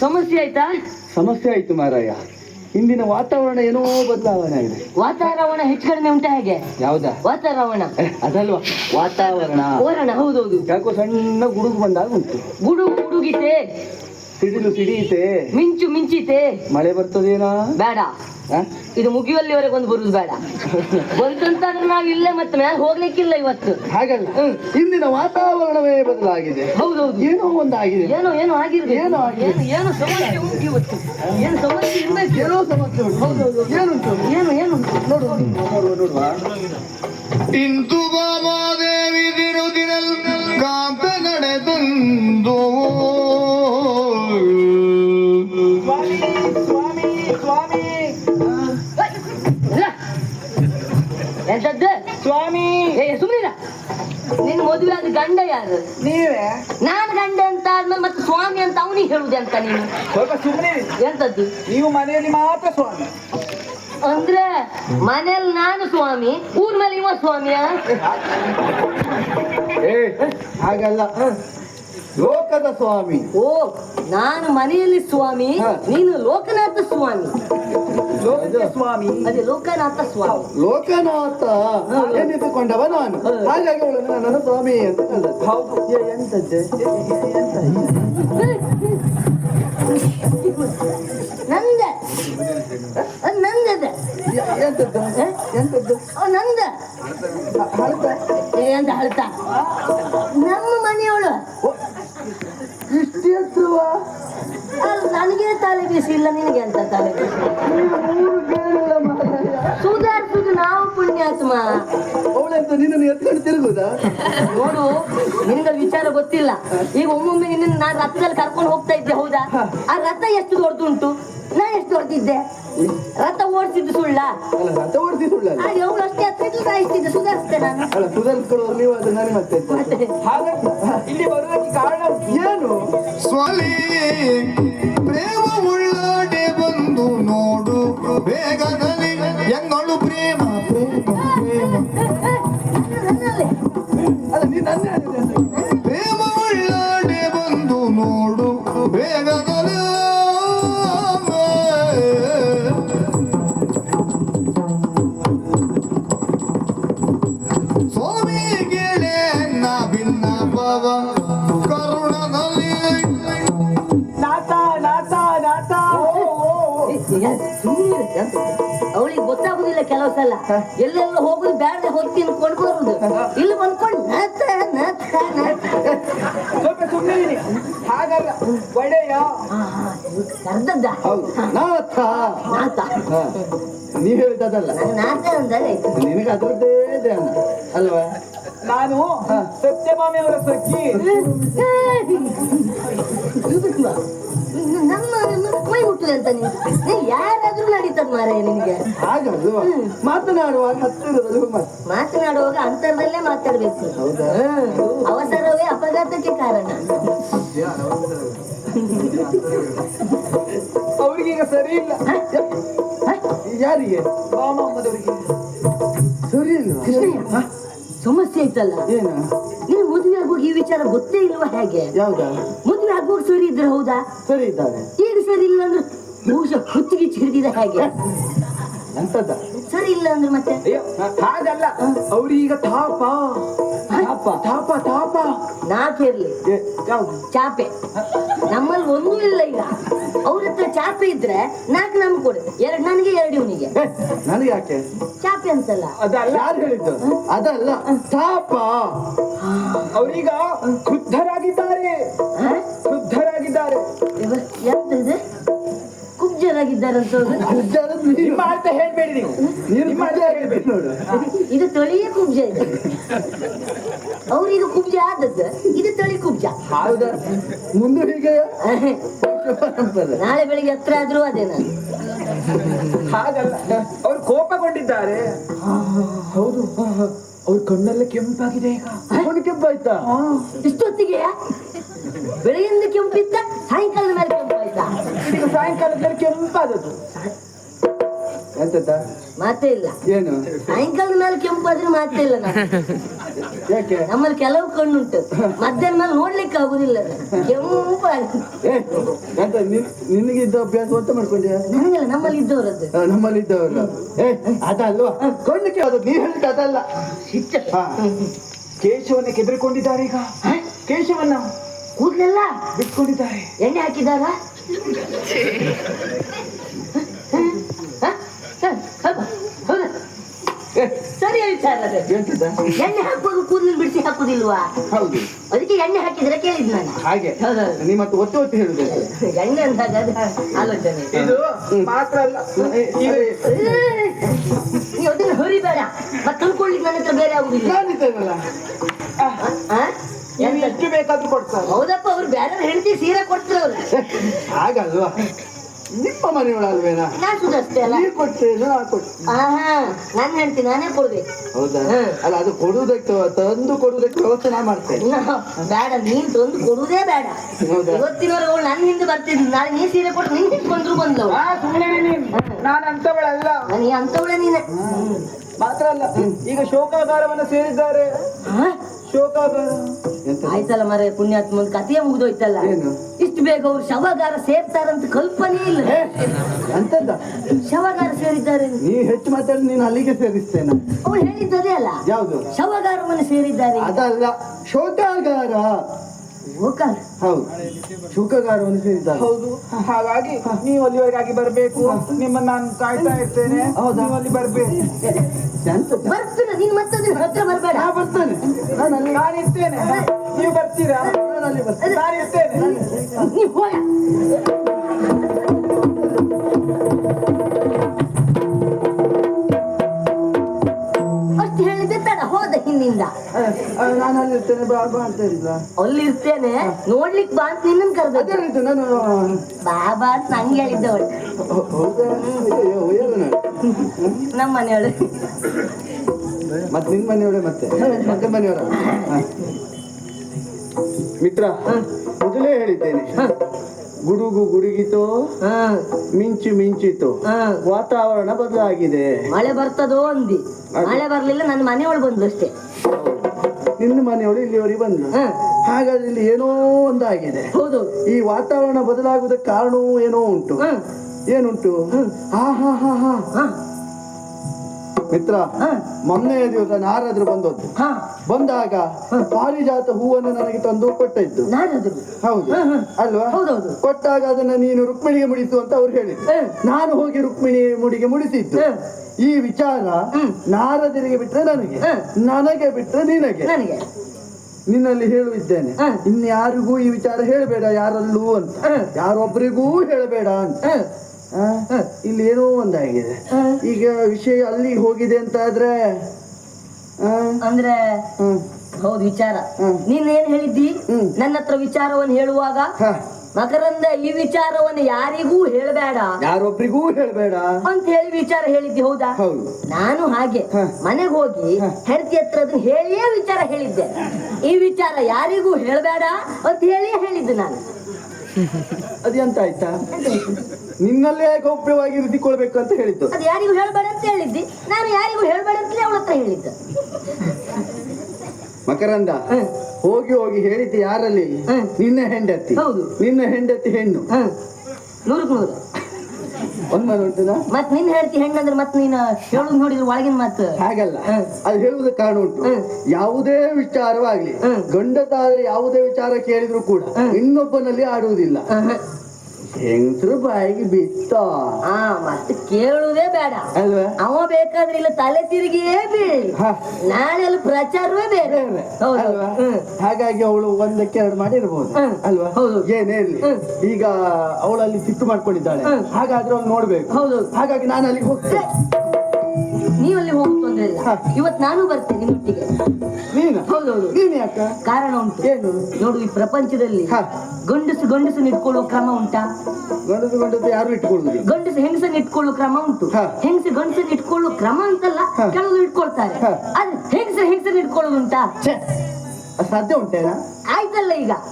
ಸಮಸ್ಯೆ ಆಯ್ತಾ? ಸಮಸ್ಯೆ ಆಯ್ತು ಮಾರಾಯ. ಇಂದಿನ ವಾತಾವರಣ ಏನೋ ಬದಲಾವಣೆ ಆಗಿದೆ. ವಾತಾವರಣ ಹೆಚ್ಚು ಕಡಿಮೆ ಉಂಟಾ ಹೇಗೆ? ಯಾವ್ದಾ? ವಾತಾವರಣ. ಅದಲ್ವಾ? ವಾತಾವರಣ. ಹೌದೌದು. ಯಾಕೋ ಸಣ್ಣ ಗುಡುಗು ಬಂದಾಗ ಉಂಟು. ಗುಡು ಗುಡುಗಿತೆ. ಸಿಡಿಲು ಸಿಡಿಯುತ್ತೆ ಮಿಂಚು ಮಿಂಚಿತೆ? ಮಳೆ ಬರ್ತದೇನಾ? ಬೇಡ? ಇದು ಮುಗಿಯುವಲ್ಲಿವರೆಗೆ ಒಂದು ಬರುದು ಬೇಡ. ಬಂತಂತಾದ್ರೆ ನಾವು ಇಲ್ಲೇ ಮತ್ತೆ ಮೇಲೆ ಹೋಗ್ಲಿಕ್ಕಿಲ್ಲ ಇವತ್ತು. ಹಾಗಲ್ಲ. ಇಂದಿನ ವಾತಾವರಣವೇ ಬದಲಾಗಿದೆ. ಹೌದೌದು. ಏನೋ ಒಂದಾಗಿದೆ. ಏನೋ ಏನೋ ಆಗಿರ್ಬೇಕು. ಏನೋ ಆಗಿದೆ. ಏನು ಏನು ಸಮಸ್ಯೆ ಉಂಟು ಇವತ್ತು. ಏನು ಸಮಸ್ಯೆ ಇರ್ಬೇಕು. ಏನೋ ಸಮಸ್ಯೆ ಉಂಟು. ಏನುಂಟು ಏನು ಏನು ನೋಡು ನೋಡುವ ನೋಡುವ ಇಂದು ಬಾಮಾದೇವಿ ದಿನ ಕಾಂತ ನಡೆದಂದು. ಎಂತದ್ದು ಸ್ವಾಮಿ. ಏ ಸುಮ್ಮನಿರ ನಿನ್ ಮದುವೆ ಆದ ಗಂಡ ಯಾರು? ನೀವೇ? ನಾನ್ ಗಂಡ ಅಂತ ಆದ್ಮೇಲೆ ಮತ್ತೆ ಸ್ವಾಮಿ ಅಂತ ಅವನಿಗೆ ಹೇಳುದೆ ಅಂತ ನೀನು? ಸ್ವಲ್ಪ ಸುಮ್ಮನೆ ಎಂತದ್ದು? ನೀವು ಮನೆಯಲ್ಲಿ ಮಾತ್ರ ಸ್ವಾಮಿ. ಅಂದ್ರೆ ಮನೇಲಿ ನಾನು ಸ್ವಾಮಿ ಊರ್ ಮೇಲೆ ಇವ ಸ್ವಾಮಿಯ? ಹಾಗಲ್ಲ. ಲೋಕದ ಸ್ವಾಮಿ. ಓ ನಾನು ಮನೆಯಲ್ಲಿ ಸ್ವಾಮಿ ನೀನು ಲೋಕನಾಥ ಸ್ವಾಮಿ. ಸ್ವಾಮಿ. ಅದೇ ಲೋಕನಾಥ ಸ್ವಾಮಿ. ಲೋಕನಾಥ ಎನ್ನಿಸಿಕೊಂಡವ ನಾನು. ಹಾಗಾಗಿ ಅವಳು ನನ್ನನ್ನು ಸ್ವಾಮಿ ಅಂತ. ಹೌದು. ಎಂತದ್ದೆ? ನಂದ. ಅದ್ ನಂದದ. ಎಂತದ್ದು? ಎಂತದ್ದು? ನಂದ. ಹಳತ? ಅಂತ ಹೇಳ್ತಾ? ನಮ್ಮ ಮನೆಯವಳು ಇಷ್ಟು ಎತ್ತರವಾ ಅಲ್ಲ, ನನಗೆ ತಲೆ ಬಿಸಿ ಇಲ್ಲ ನಿನಗೆ ಅಂತ ತಲೆ ಬಿಸಿ ನಿನ್ನನ್ನು ಎತ್ಕೊಂಡು ತಿರುಗುದಾ? ನೋಡು ವಿಚಾರ ಗೊತ್ತಿಲ್ಲ. ಈಗ ಒಮ್ಮೊಮ್ಮೆ ನಿನ್ನ ನಾನು ರಥದಲ್ಲಿ ಕರ್ಕೊಂಡು ಹೋಗ್ತಾ ಇದ್ದೆ ಹೌದಾ? ಆ ರಥ ಎಷ್ಟು ದೊಡ್ಡದುಂಟು ನಾ ಎಷ್ಟು ದೊಡ್ಡಿದ್ದೆ ರಥ ಓಡಿಸಿದ್ದು ಸುಳ್ಳ? ಅಲ್ಲ ರಥ ಓಡಿಸಿ ಸುಳ್ಳ ಹಾಗೆ ಅವಳು ಅಷ್ಟೇ ಹತ್ರ ಇದ್ದು ಸಾಯಿಸ್ತಿದ್ದೆ ಸುಧಾರಿಸ್ತೆ ನಾನು. ಅಲ್ಲ ಸುಧಾರಿಸ್ಕೊಳ್ಳುವ ನೀವು ಅದು ನನಗೆ ಮತ್ತೆ ಎಂತ? ಮತ್ತೆ? ಹಾಗಾಗಿ ಇಲ್ಲಿ ಬರುವುದಕ್ಕೆ ಕಾರಣ ಏನು? ಸ್ವಲಿ ಪ್ರೇಮ ಉಳ್ಳಾಡೆ ಬಂದು ನೋಡು ಬೇಗದಲ್ಲಿ ಅವಳಿಗೆ ಗೊತ್ತಾಗುದಿಲ್ಲ ಕೆಲವು ಸಲ ಎಲ್ಲೆಲ್ಲ ಹೋಗುದು ಬ್ಯಾಡ ಹೊತ್ತಿನ ಕೊಂಡು ಇಲ್ಲಿ ಬಂದ್ಕೊಂಡು ಹಾಗಲ್ಲ. ಒಳ್ಳೆಯ ಕರ್ದದ್ದ. ಹೌದು. ನಾಥ ನಾತ. ಹಾ. ನೀವ್ ಹೇಳಿದ್ದಲ್ಲ ನಂಗೆ ನಾತ ಅಂದಾಗ ನಿನಗೆ ಅದರದ್ದೇ ಧ್ಯಾನ ಅಲ್ವಾ? ನಾನು ಸತ್ಯಭಾಮಿಯವರ ಸಖಿ. ನಮ್ಮ ಮೈ ಅಂತ ನೀನು. ಯಾರಾದ್ರೂ ನಡೀತದ ಮಾರಾಯ ನಿನಗೆ. ಹಾಗಲ್ವಾ? ಮಾತನಾಡುವಾಗ ಹತ್ತಿರದಲ್ಲಿ ಮಾತನಾಡುವಾಗ ಅಂತರ್ದಲ್ಲೇ ಮಾತಾಡ್ಬೇಕು. ಹೌದಾ. ಅಪಘಾತಕ್ಕೆ ಕಾರಣ. ಅವ್ರಿಗೀಗ ಸರಿ ಇಲ್ಲ. ಯಾರಿಗೆ? ಬಾಮಮ್ಮದವರಿಗೆ ಸರಿ ಇಲ್ವಾ ಕೃಷ್ಣಯ್ಯ ಸಮಸ್ಯೆ ಆಯ್ತಲ್ಲ ಏನು? ನೀನು ಮದುವೆ ಆಗುವಾಗ ಈ ವಿಚಾರ ಗೊತ್ತೇ ಇಲ್ವಾ ಹೇಗೆ? ಯಾವ್ದಾ? ಮದುವೆ ಆಗುವಾಗ ಸರಿ ಇದ್ರೆ ಹೌದಾ? ಸರಿ ಇದ್ದಾರೆ ಈಗ ಸರಿ ಇಲ್ಲ ಅಂದ್ರೆ ಬಹುಶಃ ಕುತ್ತಿಗೆ ಚಿರಿದಿದೆ ಹೇಗೆ? ಎಂತದ ಸರಿ ಇಲ್ಲ ಅಂದ್ರೆ ಮತ್ತೆ? ಹಾಗಲ್ಲ. ಅವ್ರೀಗ ತಾಪ. ತಾಪ ತಾಪ ತಾಪ. ನಾಕಿರ್ಲಿ ಇರಲಿ ಯಾವ್ದು ಚಾಪೆ. ನಮ್ಮಲ್ಲಿ ಒಂದೂ ಇಲ್ಲ ಈಗ. ಅವ್ರ ಹತ್ರ ಚಾಪೆ ಇದ್ರೆ ನಾಲ್ಕು ನಮ್ಗೆ ಕೊಡು. ಎರಡು ನನಗೆ ಎರಡು ಇವನಿಗೆ. ನನಗೆ ಯಾಕೆ? ಚಾಪೆ ಅಂತಲ್ಲ. ಅದಲ್ಲ. ಯಾರು ಹೇಳಿದ್ದು? ಅದಲ್ಲ. ತಾಪ ಅವರೀಗ ಕ್ರುದ್ಧರಾಗಿದ್ದಾರೆ? ಕ್ರುದ್ಧರಾಗಿದ್ದಾರೆ ಎಂತ ಇದೆ? ನಿಮ್ಮ ಅಂತ ಹೇಳ್ಬೇಡಿ ನೀವು. ನಿಮ್ಮ ಅಂತ ನೋಡು. ಇದು ತಳಿಯೇ ಕುಬ್ಜ ಇದೆ. ಅವ್ರೀಗ ಕುಬ್ಜ ಆದದ್ದು. ಇದು ತಳಿ ಕುಬ್ಜ. ಹೌದಾ? ಮುಂದೆ ಹೀಗೆ ನಾಳೆ ಬೆಳಿಗ್ಗೆ ಹತ್ರ ಆದ್ರೂ ಅದೇ ನಾನು. ಹಾಗಲ್ಲ. ಅವ್ರು ಕೋಪಗೊಂಡಿದ್ದಾರೆ. ಹೌದು. ಅವ್ರ ಕಣ್ಣೆಲ್ಲ ಕೆಂಪಾಗಿದೆ ಈಗ. ಕೆಂಪಾಯ್ತಾ? ಇಷ್ಟೊತ್ತಿಗೆ ಆದದ್ದು ಎಂತದ ಮಾತೇ ಇಲ್ಲ. ಏನು? ಸಾಯಂಕಾಲದ ಮೇಲೆ ಕೆಂಪಾದ್ರೆ ಮಾತೇ ಇಲ್ಲ ನಾನು ಯಾಕೆ? ನಮ್ಮಲ್ಲಿ ಕೆಲವು ಕಣ್ಣುಂಟು. ಮಧ್ಯಾಹ್ನ ಮೇಲೆ ನೋಡ್ಲಿಕ್ಕೆ ಆಗುದಿಲ್ಲ ಕೆಂಪಾಗಿ ಏ ಎಂತ ನಿನ್ ನಿನಗಿದ್ದ ಅಭ್ಯಾಸ ಗೊತ್ತ ಮಾಡ್ಕೊಂಡಿಯಾ? ನನಗಲ್ಲ ನಮ್ಮಲ್ಲಿ ಇದ್ದವರದ್ದು. ನಮ್ಮಲ್ಲಿ ಇದ್ದವಲ್ಲ ಏ ಅದಲ್ವಾ? ಕಣ್ಣಕ್ಕೆ ಅದು ನೀ ಹೇಳಿದ ಅದಲ್ಲ. ಹಾ. ಕೇಶವನ್ನ ಕೆದರಿಕೊಂಡಿದ್ದಾರೆ ಈಗ. ಕೇಶವನ್ನ ಕೂದಲೆಲ್ಲ ಬಿಟ್ಕೊಂಡಿದ್ದಾರೆ. ಎಣ್ಣೆ ಹಾಕಿದಾರ ಸರಿ ವಿಚಾರ. ಎಣ್ಣೆ ಹಾಕುವಾಗ ಕೂದಲು ಬಿಡಿಸಿ ಹಾಕುದಿಲ್ವಾ? ಹೌದು. ಅದಕ್ಕೆ ಎಣ್ಣೆ ಹಾಕಿದ್ರೆ ಕೇಳಿದ್ ನಾನು. ಹಾಗೆ. ಅದಾ ನಿಮ್ಮ ಮತ್ತೆ ಒತ್ತು ಒತ್ತಿ ಹೇಳುದು ಎಣ್ಣೆ ಅಂದಾಗ ಅದು ಆಲೋಚನೆ. ಇದು ಮಾತ್ರ ಅಲ್ಲ. ನೀವು ಅದನ್ನ ಹೊರಿಬೇಡ ಮತ್ತೆ ತಂದ್ಕೊಳ್ಳಿಕ್ಕೆ ನನ್ನ ಹತ್ರ ಬೇರೆ ಆಗುದಿಲ್ಲ. ನಾನಿದ್ದೇನಲ್ಲ? ಎಷ್ಟು ಬೇಕಾದ್ರೂ ಕೊಡ್ತಾರೆ. ಹೌದಪ್ಪ ಅವ್ರು ಬೇರೆ ಹೆಂಡತಿ ಸೀರೆ ಕೊಡ್ತಾರೆ ಅವ್ರು. ಹಾಗಲ್ವಾ? ನಿಮ್ಮ ಮನೆಯೊಳಲ್ವೇನಾ? ನಾನ್ ಸುಧಾರಿಸ್ತೇ ಅಲ್ಲ. ನೀ ಕೊಟ್ಟೆ ನಾ ಕೊಟ್ಟೆ ಆಹಾ ನನ್ನ ಹೆಂಡತಿ ನಾನೇ ಕೊಡ್ಬೇಕು. ಹೌದಾ? ಅಲ್ಲ ಅದು ಕೊಡುವುದಕ್ಕೆ ತಂದು ಕೊಡುವುದಕ್ಕೆ ವ್ಯವಸ್ಥೆ ನಾ ಮಾಡ್ತೇನೆ. ಬೇಡ ನೀನ್ ತಂದು ಕೊಡುವುದೇ ಬೇಡ. ಹೌದಾ? ಇವತ್ತಿನವರೆಗೂ ಅವ್ಳು ನನ್ನ ಹಿಂದೆ ಬರ್ತಿದ್ಲು ನಾಳೆ ನೀ ಸೀರೆ ಕೊಟ್ಟು ನಿನ್ ಹಿಂದೆ ಬಂದ್ರು ಬಂದ್ಲವು ಆ ಸುಮ್ಮನೆ ನೀನು. ನಾನು ಅಂತವಳಲ್ಲ ನೀ ಅಂತವಳೆ ನೀನೆ. ಮಾತ್ರ ಅಲ್ಲ. ಈಗ ಶೋಕಾಗಾರವನ್ನ ಸೇರಿದ್ದಾರೆ. ಆಯ್ತಲ್ಲ ಮರ ಪುಣ್ಯಾತ್ಮ ಒಂದು ಕಥೆಯ ಮುಗಿದೋಯ್ತಲ್ಲ. ಏನು? ಇಷ್ಟು ಬೇಗ ಅವ್ರು ಶವಗಾರ ಸೇರ್ತಾರಂತ ಕಲ್ಪನೆ ಇಲ್ಲ. ಅಂತಂತ ಎಂತದ ಶವಗಾರ ಸೇರಿದ್ದಾರೆ. ನೀ ಹೆಚ್ಚು ಮಾತಾಡಿ ನೀನು ಅಲ್ಲಿಗೆ ಸೇರಿಸ್ತೇನೆ. ಅವ್ರು ಹೇಳಿದ್ದದೇ ಅಲ್ಲ. ಯಾವುದು? ಮನೆ ಸೇರಿದ್ದಾರೆ. ಅದಲ್ಲ ಶೋಕಾಗಾರ. ಹೌದು. ಶೋಕಾಗಾರವನ್ನು ಸೇರಿದ್ದಾರೆ. ಹೌದು. ಹಾಗಾಗಿ ನೀವು ಅಲ್ಲಿವರೆಗಾಗಿ ಬರಬೇಕು. ನಿಮ್ಮನ್ನ ನಾನು ಕಾಯ್ತಾ ಇರ್ತೇನೆ. ಹೌದು? ನೀವು ಅಲ್ಲಿ ಬರ್ಬೇಕು. ನೀನ್ ಮತ್ತೆ ಹತ್ರ ಬರಬೇಡ ನಾ ಬರ್ತೇನೆ ನಾನು ಇರ್ತೇನೆ ನೀವು ಬರ್ತೀರಾ ನಾನು ಇರ್ತೇನೆ ನೀ ಹೋಗ ಅಷ್ಟು ಹೇಳಿದ್ದೆ ತಡ ಹೋದ ಹಿಂದಿಂದ ನಾನು ಅಲ್ಲಿ ಇರ್ತೇನೆ ಬಾ ಬಾ ಅಂತ ಅಲ್ಲಿ ಇರ್ತೇನೆ ನೋಡ್ಲಿಕ್ ಬಾ ಅಂತ ಅದೇ ಕರೆದ ರೀತಿ ನಾನು ಬಾ ಬಾ ಅಂತ ನಂಗೆ ಹೇಳಿದ್ದವಳು ಹೌದಾ ನಮ್ಮ ಮನೆಯವಳು ಮತ್ತೆ ನಿನ್ ಮನೆಯವಳೆ ಮತ್ತೆ? ಮತ್ತೆ ಮನೆಯವರ? ಮಿತ್ರ ಮೊದಲೇ ಹೇಳಿದ್ದೇನೆ. ಗುಡುಗು ಗುಡುಗಿತೋ ಮಿಂಚು ಮಿಂಚಿತು. ವಾತಾವರಣ ಬದಲಾಗಿದೆ. ಮಳೆ ಬರ್ತದೋ ಅಂದಿ. ಮಳೆ ಬರ್ಲಿಲ್ಲ ನನ್ನ ಮನೆಯೊಳಗೆ ಬಂದ್ಲು ಅಷ್ಟೇ. ನಿನ್ನ ಮನೆಯವಳು ಇಲ್ಲಿವರೆಗೆ ಬಂದ್ಲು ಹಾಗಾದ್ರೆ ಇಲ್ಲಿ ಏನೋ ಒಂದಾಗಿದೆ. ಹೌದು. ಈ ವಾತಾವರಣ ಬದಲಾಗುವುದಕ್ಕೆ ಕಾರಣವೂ ಏನೋ ಉಂಟು. ಏನುಂಟು? ಹಾ ಹಾ ಹಾ. ಹಾ. ಮಿತ್ರ ಮೊನ್ನೆಯ ದಿವಸ ನಾರದ್ರು ಬಂದದ್ದು. ಬಂದಾಗ ಪಾರಿಜಾತ ಹೂವನ್ನು ನನಗೆ ತಂದು ಕೊಟ್ಟಿದ್ದು. ಹೌದು. ಅಲ್ವಾ? ಕೊಟ್ಟಾಗ ಅದನ್ನ ನೀನು ರುಕ್ಮಿಣಿಗೆ ಮುಡಿಸು ಅಂತ ಅವ್ರು ಹೇಳಿದ್ರು. ನಾನು ಹೋಗಿ ರುಕ್ಮಿಣಿ ಮುಡಿಗೆ ಮುಡಿಸಿದ್ದು. ಈ ವಿಚಾರ. ನಾರದರಿಗೆ ಬಿಟ್ರೆ ನನಗೆ ನನಗೆ ಬಿಟ್ರೆ ನಿನಗೆ. ನನಗೆ. ನಿನ್ನಲ್ಲಿ ಹೇಳುವಿದ್ದೇನೆ. ಇನ್ಯಾರಿಗೂ ಈ ವಿಚಾರ ಹೇಳಬೇಡ ಯಾರಲ್ಲೂ ಅಂತ. ಯಾರೊಬ್ಬರಿಗೂ ಹೇಳಬೇಡ ಅಂತ? ಇಲ್ಲಿ ಏನೋ ಒಂದಾಗಿದೆ ಈಗ ವಿಷಯ ಅಲ್ಲಿ ಹೋಗಿದೆ ಅಂತ ಆದ್ರೆ ಅಂದ್ರೆ ಹೌದು ವಿಚಾರ. ನೀನ್ ಏನ್ ಹೇಳಿದ್ದಿ. ನನ್ನ ಹತ್ರ ವಿಚಾರವನ್ನು ಹೇಳುವಾಗ. ಮಕರಂದ ಈ ವಿಚಾರವನ್ನು ಯಾರಿಗೂ ಹೇಳಬೇಡ. ಯಾರೊಬ್ರಿಗೂ ಹೇಳಬೇಡ. ಅಂತ ಹೇಳಿ ವಿಚಾರ ಹೇಳಿದ್ದಿ ಹೌದಾ? ನಾನು ಹಾಗೆ ಮನೆಗೆ ಹೋಗಿ. ಹೆಂಡತಿ ಹತ್ರ ಅದನ್ನ ಹೇಳಿಯೇ ವಿಚಾರ ಹೇಳಿದ್ದೆ. ಈ ವಿಚಾರ ಯಾರಿಗೂ ಹೇಳಬೇಡ ಅಂತ ಹೇಳಿ ಹೇಳಿದ್ದೆ ನಾನು. ಅದೆಂತ ಆಯ್ತಾ ನಿನ್ನಲ್ಲೇ ಗೌಪ್ಯವಾಗಿ ಇರಿಸಿಕೊಳ್ಬೇಕು ಅಂತ ಹೇಳಿದ್ದು? ಅದು ಯಾರಿಗೂ ಹೇಳಬೇಡ ಅಂತ ಹೇಳಿದ್ದಿ. ನಾನು ಯಾರಿಗೂ ಹೇಳಬೇಡ ಅಂತಲೇ ಅವಳ ಹತ್ರ ಹೇಳಿದ್ದೆ. ಮಕರಂದ ಹೋಗಿ ಹೋಗಿ ಹೇಳಿದ್ದು ಯಾರಲ್ಲಿ? ಹ್ಮ್. ನಿನ್ನ ಹೆಂಡತಿ. ಹೌದು. ನಿನ್ನ ಹೆಂಡತಿ ಹೆಣ್ಣು. ಹ್ಮ್ ನೂರಕ್ಕೆ ನೂರು. ಒಂದ್ಮನೆ ಉಂಟದ ಮತ್ ನಿನ್ ಹೇಳ್ತಿ ಹೆಣ್ಣಂದ್ರೆ ಮತ್ ನೀನು ಹೇಳುದು ನೋಡಿದ್ರೆ ಒಳಗಿನ ಮಾತು. ಹಾಗಲ್ಲ. ಹ್ಮ್. ಅದು ಹೇಳುವುದಕ್ಕೆ ಕಾರಣ ಉಂಟು. ಹ್ಮ್. ಯಾವುದೇ ವಿಚಾರವಾಗ್ಲಿ ಹ್ಮ್. ಗಂಡತಾದ್ರೆ ಯಾವುದೇ ವಿಚಾರ ಕೇಳಿದ್ರು ಕೂಡ ಇನ್ನೊಬ್ಬನಲ್ಲಿ ಆಡುವುದಿಲ್ಲ. ಹೆಂಗಸರು ಬಾಯಿಗೆ ಬಿತ್ತ ಆ ಮತ್ತೆ ಕೇಳುವುದೇ ಬೇಡ ಅಲ್ವಾ ಅವ ಬೇಕಾದ್ರೆ ಇಲ್ಲ ತಲೆ ತಿರುಗಿಯೇ ಬೀಳಿ ಹ. ನಾಳೆ ಅಲ್ಲಿ ಪ್ರಚಾರವೇ ಬೇರೆ ಬೇರೆ. ಹೌದು ಅಲ್ವಾ ಹ್ಮ್. ಹಾಗಾಗಿ ಅವಳು ಒಂದಕ್ಕೆ ಎರಡು ಮಾಡಿರ್ಬೋದು ಹ್ಮ್. ಅಲ್ವಾ ಹೌದು. ಏನೇ ಇರ್ಲಿ ಈಗ ಅವಳಲ್ಲಿ ಸಿಟ್ಟು ಮಾಡ್ಕೊಂಡಿದ್ದಾಳೆ ಹ್ಮ್. ಹಾಗಾದ್ರೆ ಅವ್ನು ನೋಡ್ಬೇಕು ಹೌದು. ಹಾಗಾಗಿ ನಾನು ಅಲ್ಲಿಗೆ ಹೋಗ್ತೇನೆ ನೀವು ಅಲ್ಲಿ ಹ. ಇವತ್ ನಾನು ಬರ್ತೇನೆ ನಿಮ್ಮೊಟ್ಟಿಗೆ. ನೀನು? ಹೌದೌದು ನೀನ್ ಯಾಕ? ಕಾರಣ ಉಂಟು. ಏನು? ನೋಡು ಈ ಪ್ರಪಂಚದಲ್ಲಿ. ಗಂಡಸು ಗಂಡಸನ್ನು ಇಟ್ಕೊಳ್ಳುವ ಕ್ರಮ ಉಂಟಾ? ಗಂಡಸು ಗಂಡಸು ಯಾರು ಇಟ್ಕೊಳ್ಳುದಿಲ್ಲ? ಗಂಡಸು ಹೆಂಗಸನ್ನ ಇಟ್ಕೊಳ್ಳುವ ಕ್ರಮ ಉಂಟು. ಹೆಂಗಸು ಗಂಡಸನ್ನ ಇಟ್ಕೊಳ್ಳುವ ಕ್ರಮ ಅಂತಲ್ಲ. ಕೆಲವರು ಇಟ್ಕೊಳ್ತಾರೆ. ಅದು ಹೆಂಗಸ ಹೆಂಗಸನ್ನ ಇಟ್ಕೊಳ್ಳೋದು ಉಂಟಾ? ಸಾಧ್ಯ ಉಂಟೇನಾ? ಆಯ್ತಲ್ಲ ಈಗ.